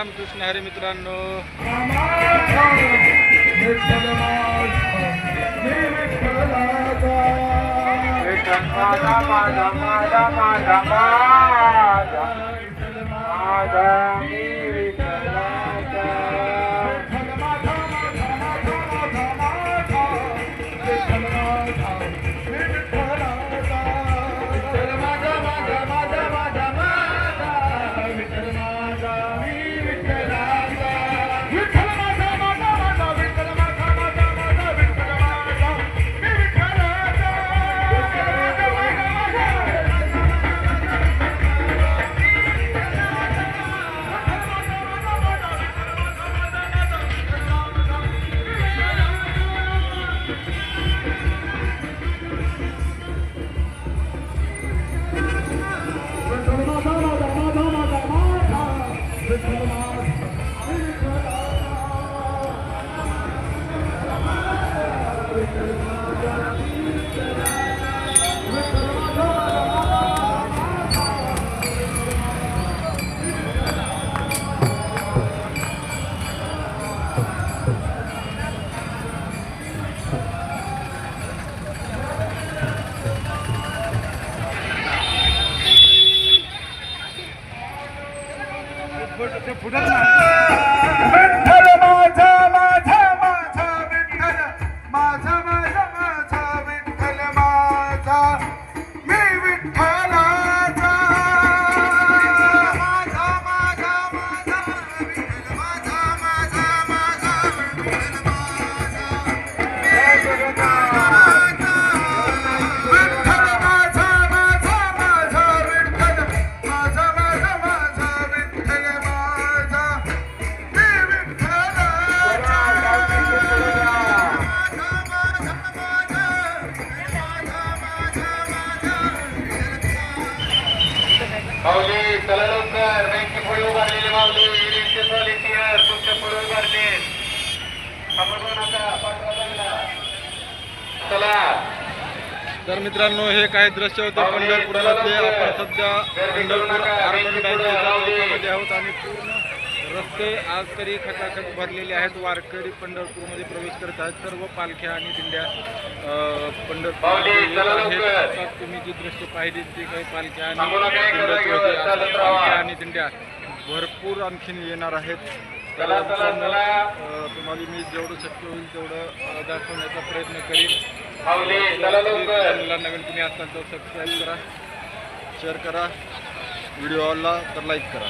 रामकृष्ण हरी मित्रांनो विठ्ठल माझा माऊली चला लवकर. बँके पुढे उभारलेले माऊली. तुमच्यापुढे उभारले. चला. तर मित्रांनो हे काही दृश्य होते? पंढरपुरातले आपण सध्या पंढरपूर आहोत आणि पूर्ण रस्ते आज तरी खटाखट भरलेले आहेत. वारकरी पंढरपूरमध्ये प्रवेश करत आहेत सर्व पालख्या आणि दिंड्या पंढरपूर तुम्ही जी दृश्य पाहिली ती काही पालख्या आणि. पालख्या आणि दिंड्या भरपूर आणखीन येणार आहेत. तुम्हाला मी जेवढं शक्य होईल तेवढं दाखवण्याचा प्रयत्न करीन. चॅनलला नवीन तुम्ही असाल तर सबस्क्राईब करा शेअर करा व्हिडिओला तर लाईक करा.